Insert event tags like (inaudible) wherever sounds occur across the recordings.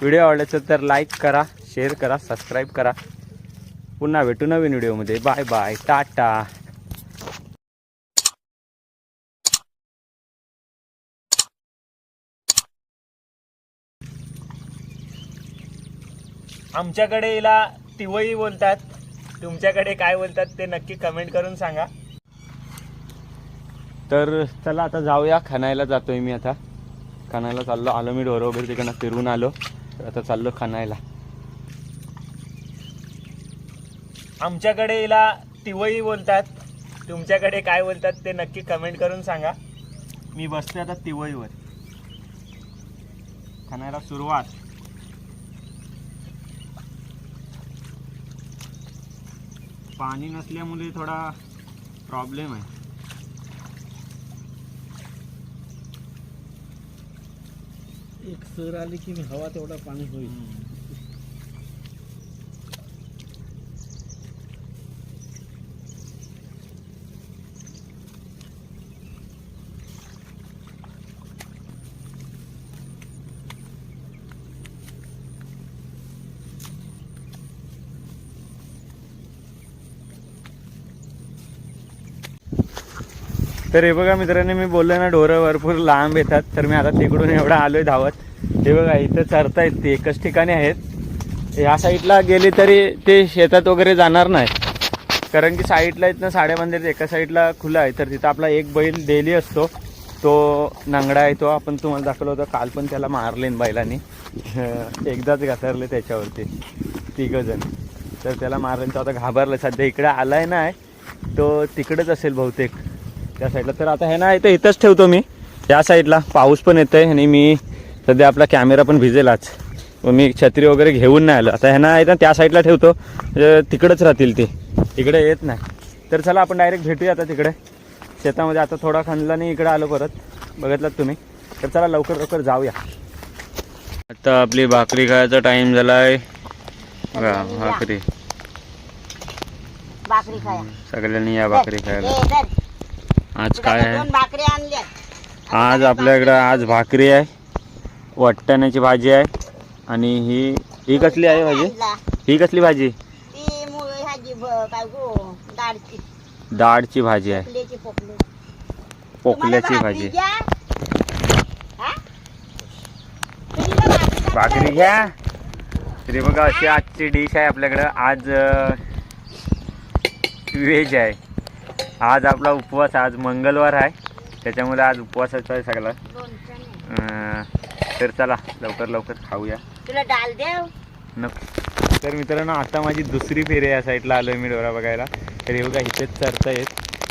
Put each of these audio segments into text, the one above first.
Video आवडल्याचं तर like करा share करा सबस्क्राईब करा. पुन्हा भेटू नवीन व्हिडिओमध्ये. बाय बाय टाटा आमच्याकडे हिला तिवई बोलतात. तुमच्याकडे काय बोलतात ते नक्की कमेंट करून सांगा. तर चला आता जाऊया. खानायला जातोय मी आता. खानायला चाललो. आलो मी ढोरं वगैरे तिकडनं फिरून आलो. तर आता चाललो खाणायला आमच्याकडे हिला तिवई बोलतात. तुमच्याकडे काय बोलतात ते नक्की कमेंट करून सांगा. मी बसतो आता तिवईवर. खानायला सुरुवात. पाणी नसल्यामुळे थोडा प्रॉब्लेम आहे. एक सर आली की हवा तेवढा पाणी होईल. तर हे बघा मित्रांनो मी बोललो ना ढोरं भरपूर लांब येतात तर मी आता तिकडून एवढा आलोय धावत. हे बघा इथं चरतायत ते. एकच ठिकाणी आहेत. या साईडला गेले तरी ते शेतात वगैरे जाणार नाही. कारण की साईडला इथनं साड्या मंदिर एका साईडला खुला आहे. तर तिथं आपला एक बैल डेली असतो. तो नांगडा आहे तो. आपण तुम्हाला दाखवलं होतं. काल पण त्याला मारलेन बैलाने. (laughs) एकदाच घासरले त्याच्यावरती. तिघंजण. तर त्याला मारलेन तो आता घाबरलं. सध्या इकडे आलाय नाही तो तिकडेच असेल बहुतेक. त्या साईडला. तर आता हे ना इथं इथंच ठेवतो मी. या साईडला. पाऊस पण येतोय आणि मी सध्या आपला कॅमेरा पण भिजेल आज व मी छत्री वगैरे घेऊन नाही आलो. आता ह्यांना इथं त्या साईडला ठेवतो. म्हणजे तिकडंच राहतील ते. इकडे येत नाही. तर चला आपण डायरेक्ट भेटूया आता तिकडे. शेतामध्ये आता थोडा खणला नाही इकडे आलो परत. बघितलात तुम्ही. तर चला लवकर लवकर जाऊया. आता आपली भाकरी खायचा टाइम झाला आहे भाकरी. सगळ्यांनी या भाकरी खायला. आज काय आहे? आज आपल्याकडं आज भाकरी आहे. वाटाण्याची भाजी आहे. आणि ही ही कसली आहे भाजी. ही कसली भाजी? ती मूळ ह्याची ब- काय गो डाळची डाळची भाजी आहे. पोकल्याची पोकले पोकल्याची भाजी? हा? भाकरी घ्या. तरी बघा अशी आजची डिश आहे आपल्याकडं. आज व्हेज आहे. आज आपला उपवास आज मंगळवार आहे. त्याच्यामुळे आज उपवासाचा आहे सगळा. तर चला लवकर लवकर खाऊया. तुला डाल देव नको तर मित्रांनो आता माझी दुसरी फेरी या साईडला आलो आहे मी डोरा बघायला. तर हे बघा इथेच चरता येत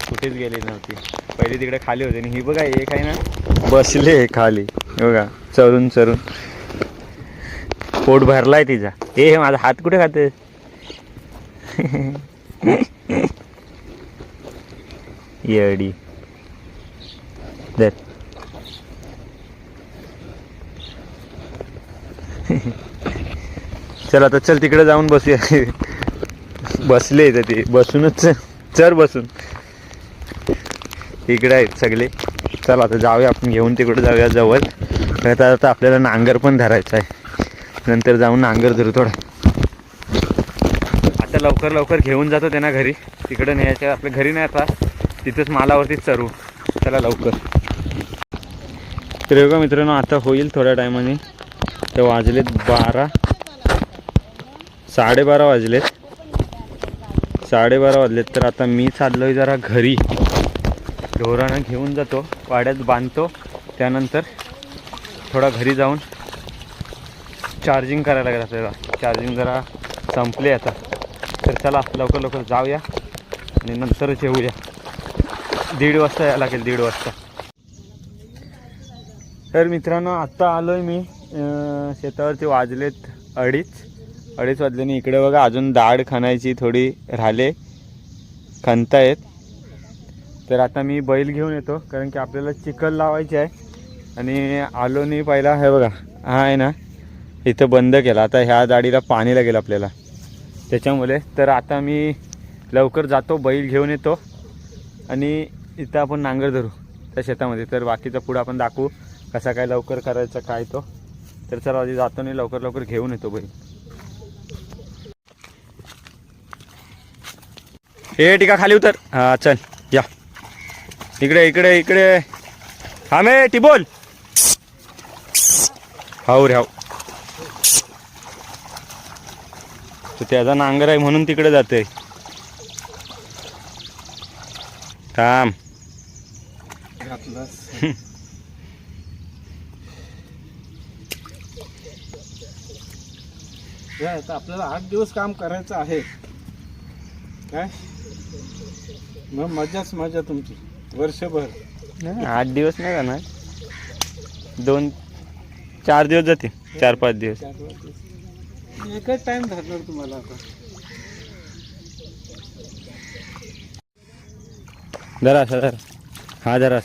कुठेच गेली नव्हती. पहिली तिकडे खाली होती. आणि ही बघा एक आहे ना बसले खाली. हे बघा चरून चरून पोट भरलाय तिचा. ए हे माझा हात कुठे खाते? (laughs) येडी. दर (laughs) चल आता चल तिकडे जाऊन बसूया. बसले तर ते. बसूनच चर बसून. इकडे आहेत सगळे. चल आता जाऊया आपण. घेऊन तिकडे जाऊया जवळ. तर आता आता आपल्याला नांगर पण धरायचा आहे. नंतर जाऊन नांगर धरू थोडा. आता लवकर लवकर घेऊन जातो त्यांना घरी. तिकडे न्यायचं. आपल्या घरी नाही आता. तिथंच मालावरतीच चरू. चला लवकर. तर बघा मित्रांनो आता होईल थोड्या टायमाने. तर वाजलेत बारा. साडेबारा वाजलेत. साडेबारा वाजलेत. तर आता मी चाललोय जरा घरी. ढोरानं घेऊन जातो. वाड्यात बांधतो. त्यानंतर थोडा घरी जाऊन चार्जिंग करायला लागेल आपल्याला. चार्जिंग जरा संपले आता. तर चला लवकर लवकर जाऊया आणि नंतरच येऊया. दीड वाजता यायला लागेल दीड वाजता. तर मित्रांनो आत्ता आलो आहे मी शेतावरती वाजलेत अडीच. अडीच वाजल्याने इकडे बघा अजून दाढ खणायची थोडी राहिले. खणतायत तर आता मी बैल घेऊन येतो कारण की आपल्याला चिखल लावायची आहे. आणि आलो नाही पहिला हे बघा हा आहे ना इथं बंद केला. आता ह्या दाढीला पाणी लागेल आपल्याला. त्याच्यामुळे तर आता मी लवकर जातो बैल घेऊन येतो. आणि इथं आपण नांगर धरू त्या शेतामध्ये. तर बाकीचं पुढं आपण दाखवू कसा काय लवकर करायचा काय तो. तर चला आधी जातो आणि लवकर लवकर घेऊन येतो बैल हे टिका खाली उतर. हा चल या. इकडे इकडे इकडे. हा मे टी बोल. हाऊ रे हाऊ तो त्याचा नांगर आहे म्हणून तिकडे जाते थांब. काय आता आपल्याला आठ दिवस काम करायचं आहे. काय? मग मजाच मजा तुमची वर्षभर. नाही, आठ दिवस नाही जाणार दोन चार दिवस जातील चार पाच दिवस. चार पाच दिवस. एकच टाइम धरणार तुम्हाला आता. जरा जरा हा जरा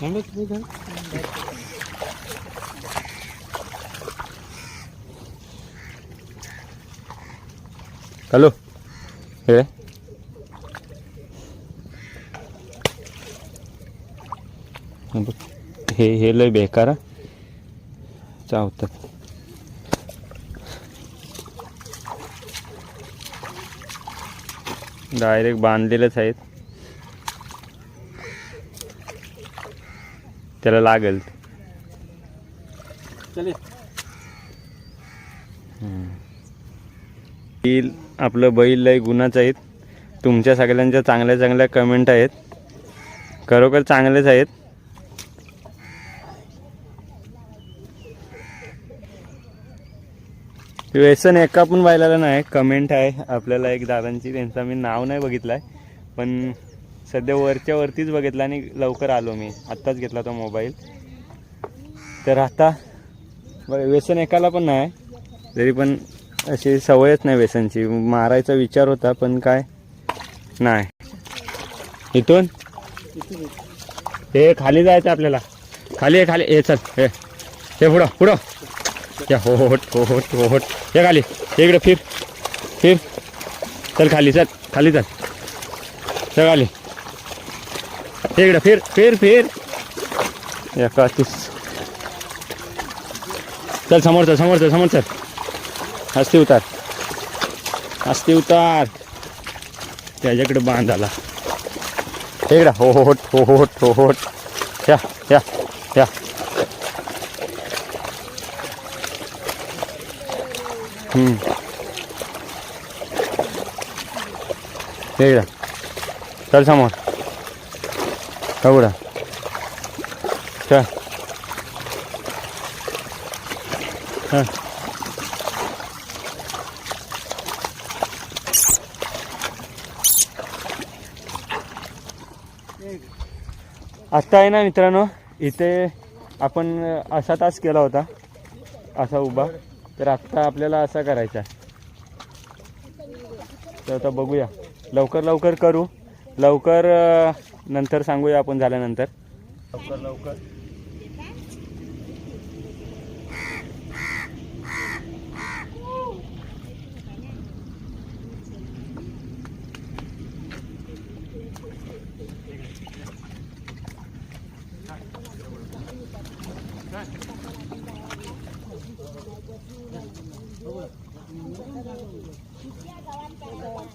थांबा तुम्ही जा. हॅलो. हे. हे हे लय बेकार. चावतात डायरेक्ट बांधलेलेच आहेत. त्याला लागेल. चले बैल आपलं बैल लय गुणाच आहेत. तुमच्या सगळ्यांच्या चांगल्या चांगल्या कमेंट आहेत. खरोखर चांगलेच आहेत. व्यसन एका पण बैलाला नाही कमेंट आहे. आपल्याला एक दादांची त्यांचा मी नाव नाही बघितलं आहे पण सध्या वरच्या वरतीच बघितलं आणि लवकर आलो मी. आत्ताच घेतला तो मोबाईल तर आता बरं व्यसन एकाला पण नाही तरी पण अशी सवयच नाही व्यसनची मारायचा विचार होता पण काय? नाही. इथून? हे खाली जायचं आपल्याला. खाली आहे खाली हे चल हे. हे पुढं पुढं. या हो होट हो होट हो होट हे खाली. हे इकडे फिर. फिर. चल खाली चल. खाली चल. चल खाली. हे इकडे फिर फिर फिर. का तीस चल समोर चल समोर चल समोर चल. हस्ती उतार. हस्ती उतार. त्याच्याकडे बांध आला. इकडं हो हो होट हो हो होट हो. होट या या. या इकडं. चल समोर. हो, एवढा चल. हां. आत्ता आहे ना मित्रांनो इथे आपण असा तास केला होता असा उभा. तर आत्ता आपल्याला असा करायचा आहे. तर आता बघूया. लवकर लवकर करू. लवकर नंतर सांगूया आपण झाल्यानंतर. लवकर लवकर.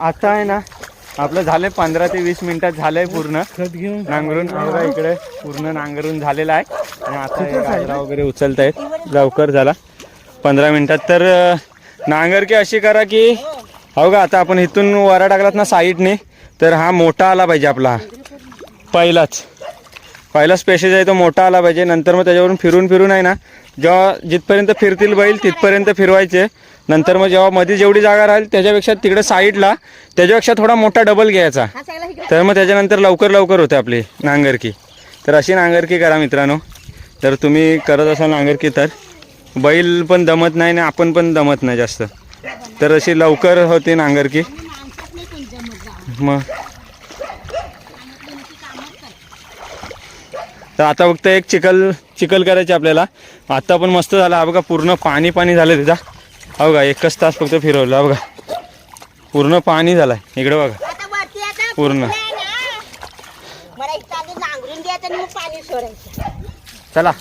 आता आहे ना आपलं झालंय पंधरा ते वीस मिनिटात झालंय पूर्ण. नांगरून इकडे पूर्ण नांगरून झालेला आहे. आणि आता हे वगैरे उचलतायत. लवकर झाला. पंधरा मिनिटात. तर नांगरकी अशी करा की हो का आता आपण इथून वारा टाकलात ना साईडने तर हा मोठा आला पाहिजे आपला. पहिलाच. पहिला स्पेशल आहे तो मोठा आला पाहिजे नंतर मग त्याच्यावरून फिरून फिरून आहे ना जेव्हा जिथपर्यंत फिरतील बैल तिथपर्यंत फिरवायचे. नंतर मग जेव्हा मध्ये जेवढी जागा राहील त्याच्यापेक्षा तिकडे साईडला त्याच्यापेक्षा थोडा मोठा डबल घ्यायचा. तर मग त्याच्यानंतर लवकर लवकर होते आपली नांगरकी. तर अशी नांगरकी करा मित्रांनो. जर तुम्ही करत असाल नांगरकी तर. बैल पण दमत नाही आणि आपण पण दमत नाही जास्त. तर अशी लवकर होते नांगरकी मग. तर आता फक्त एक चिखल चिखल करायची आपल्याला. आता पण मस्त झाला. हा बघा पूर्ण पाणी पाणी झालं तिचा हा बघा एकच तास फक्त फिरवलं. हा बघा. पूर्ण पाणी झालं इकडे बघा. पूर्ण. ना. चला.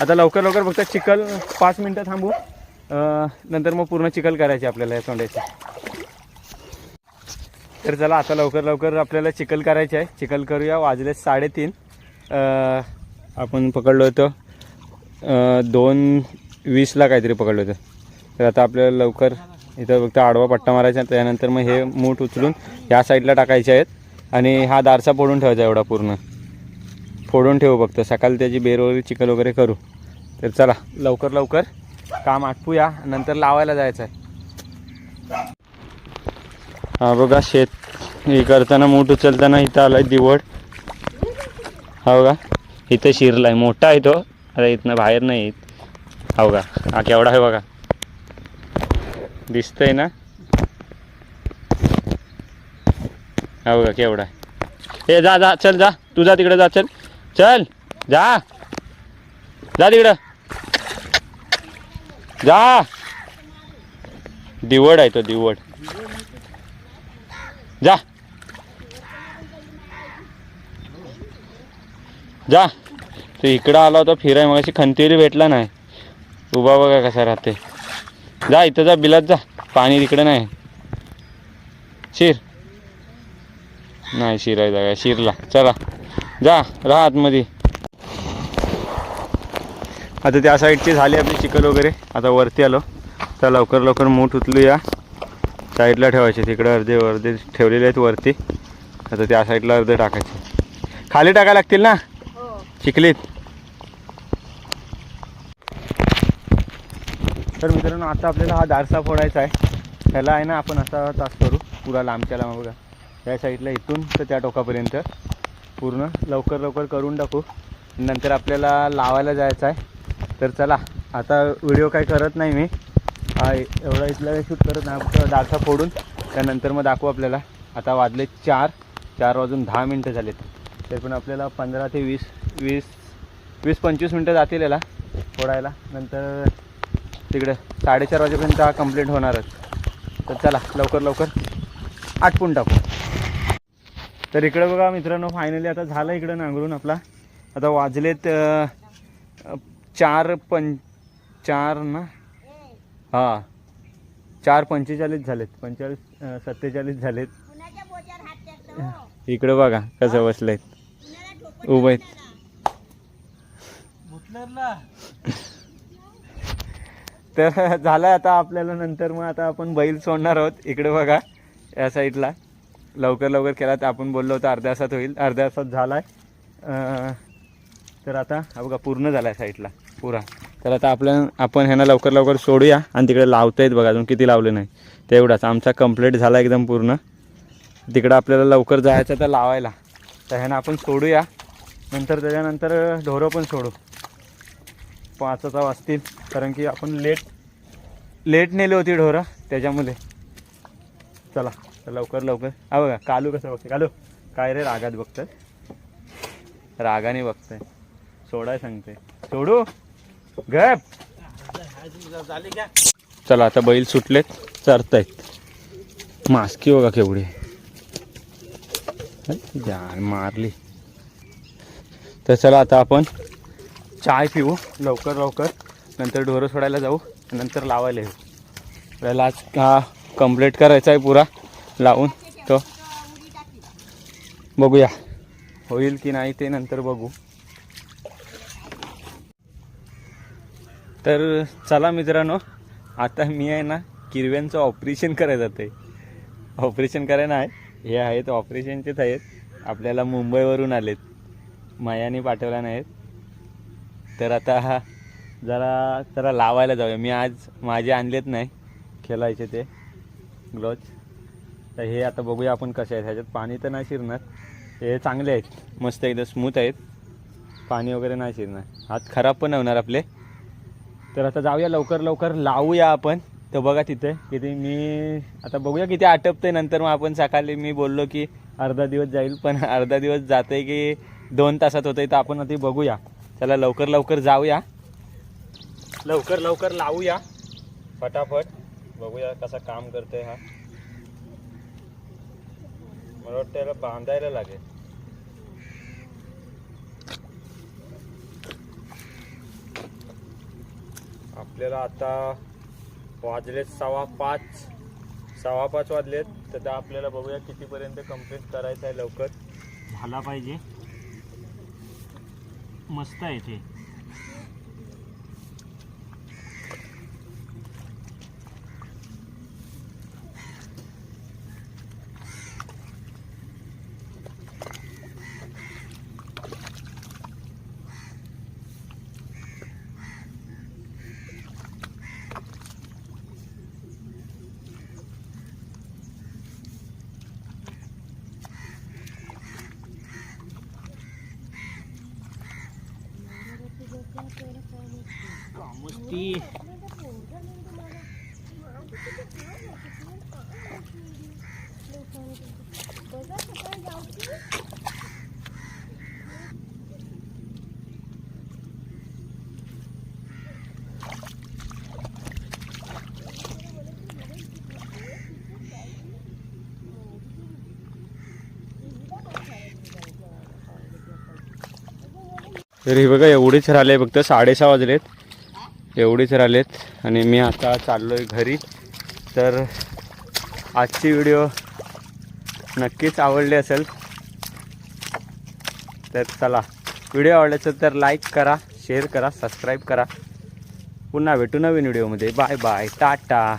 आता लवकर लवकर फक्त चिखल पाच मिनटं थांबू. नंतर मग पूर्ण चिखल करायची आपल्याला या सोंड्याची तर चला आता लवकर लवकर आपल्याला चिखल करायची आहे. चिखल करूया वाजले साडेतीन. आपण पकडलो होतो. दोन वीसला काहीतरी पकडलं होतं. तर आता आपल्याला लवकर इथं फक्त आडवा पट्टा मारायचा त्यानंतर मग हे मूठ उचलून ह्या साईडला टाकायचे आहेत. आणि हा दारसा पडून ठेवायचा एवढा पूर्ण. फोडून ठेवू फक्त. सकाळी त्याची बेर वगैरे चिकन वगैरे करू. तर चला लवकर लवकर काम आटपूया. नंतर लावायला जायचं आहे. हा बघा शेत हे करताना मोठ उचलताना इथं आलाय दिवड. हा बघा इथं शिरलाय. मोठा आहे तो. आता इथनं बाहेर नाही येत. हा बघा हा केवढा आहे बघा. दिसतंय ना? हा बघा केवढा आहे. ए जा जा चल जा. तुझा तिकडे जा चल. चल जा. जा तिकडं. जा. दिवड आहे तो दिवड. जा. जा. तू इकडं आला होता फिराय मग अशी खंतीरी भेटला नाही. उभा बघा कसा राहते जा इथं जा बिलात जा. पाणी तिकडे नाही. शिर. नाही शिरायचा काय शिरला. चला. जा राहा आतमध्ये. आता त्या साईडची झाली आपली चिकल वगैरे. आता वरती आलो. तर लवकर लवकर मूठ उचलूया. साईडला ठेवायचे तिकडे अर्धे अर्धे ठेवलेले आहेत वरती. आता त्या साईडला अर्धे टाकायचे. खाली टाकायला लागतील ना? हो. चिखलीत. तर मित्रांनो आता आपल्याला हा दारसा फोडायचा आहे. त्याला आहे ना आपण असा तास करू. पुरा लांबच्या लांब बघा. त्या साईडला इथून तर त्या टोकापर्यंत. पूर्ण लवकर लवकर करून टाकू. नंतर आपल्याला लावायला जायचं आहे. तर चला आता व्हिडिओ काय करत नाही मी. हा एवढा इथला शूट करत नाही फक्त दारसा फोडून त्यानंतर मग दाखवू आपल्याला. आता वाजले चार चार वाजून दहा मिनटं झालेत. तरी पण आपल्याला पंधरा ते वीस वीस वीस पंचवीस मिनटं जातील याला फोडायला. नंतर तिकडे साडेचार वाजेपर्यंत हा कंप्लीट होणारच. तर चला लवकर लवकर आटपून टाकू. तर इकडं बघा मित्रांनो फायनली आता झालं इकडं नांगरून आपला. आता वाजलेत चार पं चार ना? हां. चार पंचेचाळीस झालेत पंचेचाळीस सत्तेचाळीस झालेत. इकडं बघा कसं बसलेत. कुणाला उभं आहेत. तर झालं आता आपल्याला नंतर मग आता आपण बैल सोडणार आहोत इकडे बघा या साईडला लवकर लवकर केला तर आपण बोललो होतो अर्ध्या तासात होईल. अर्ध्या तासात झाला आहे तर आता हा बघा पूर्ण झाला आहे साईडला पुरा. तर आता आपल्या आपण ह्यांना लवकर लवकर सोडूया आणि तिकडे लावता येत बघा अजून किती लावले नाही. तेवढाच आमचा कंप्लीट झाला एकदम पूर्ण. तिकडं आपल्याला लवकर जायचं तर लावायला. तर ह्यांना आपण सोडूया. नंतर त्याच्यानंतर ढोरं पण सोडू. पाचचा वाजतील कारण की आपण लेट लेट नेली होती ढोरं त्याच्यामध्ये चला. तर लवकर लवकर. हा बघा कालू कसं बघते कालू काय रे रागात बघतोय? रागाने बघतोय. सोडाय सांगते सोडू? गप. चला आता बैल सुटलेत चरतायत मास्की बघा केवढी. जान मारली. तर चला आता आपण चाय पिऊ. लवकर लवकर. नंतर ढोरं सोडायला जाऊ. नंतर लावायला येऊ. आपल्याला आज हा कंप्लीट करायचा आहे पुरा. लावून तो. बघूया. होईल की नाही ते नंतर बघू. तर चला मित्रांनो आता मी आहे ना किरव्यांचं ऑपरेशन करायचं आहे ऑपरेशन करायला आहे हे आहेत ऑपरेशनचेच आहेत. आपल्याला मुंबईवरून आलेत. मायाने पाठवल्या नाहीत. तर आता हा जरा जरा लावायला जाऊया. मी आज माझे आणलेत नाही खेळायचे ते. ग्लोज तर हे आता बघूया आपण कसे आहेत. ह्याच्यात पाणी तर नाही शिरणार. हे चांगले आहेत. मस्त एकदम स्मूथ आहेत. पाणी वगैरे नाही शिरणार. हात खराब पण होणार आपले. तर आता जाऊया लवकर लवकर. लावूया आपण. तर बघा तिथे किती मी आता बघूया किती आटपते नंतर मग आपण सकाळी मी बोललो की अर्धा दिवस जाईल. पण (laughs) अर्धा दिवस जाते की दोन तासात होते तर आपण आधी बघूया. चला लवकर लवकर जाऊया. लवकर लवकर लावूया. फटाफट. बघूया कसा काम करतोय हा. मला वाटतं याला बांधायला लागेल. आपल्याला आता वाजलेत सव्वा पाच. सव्वा पाच वाजलेत तर त्या आपल्याला बघूया कितीपर्यंत कंप्लीट करायचं आहे लवकर. झाला पाहिजे. मस्त आहे ते मस्ती तर हे बघा एवढेच राहिले फक्त साडेसहा वाजलेत. एवढेच राहिलेत. आणि मी आता चाललो आहे घरी. तर आजची व्हिडिओ नक्कीच आवडली असेल तर चला. व्हिडिओ आवडला असेल तर लाईक करा शेअर करा सबस्क्राईब करा. पुन्हा भेटू नवीन व्हिडिओमध्ये. Bye bye. टाटा.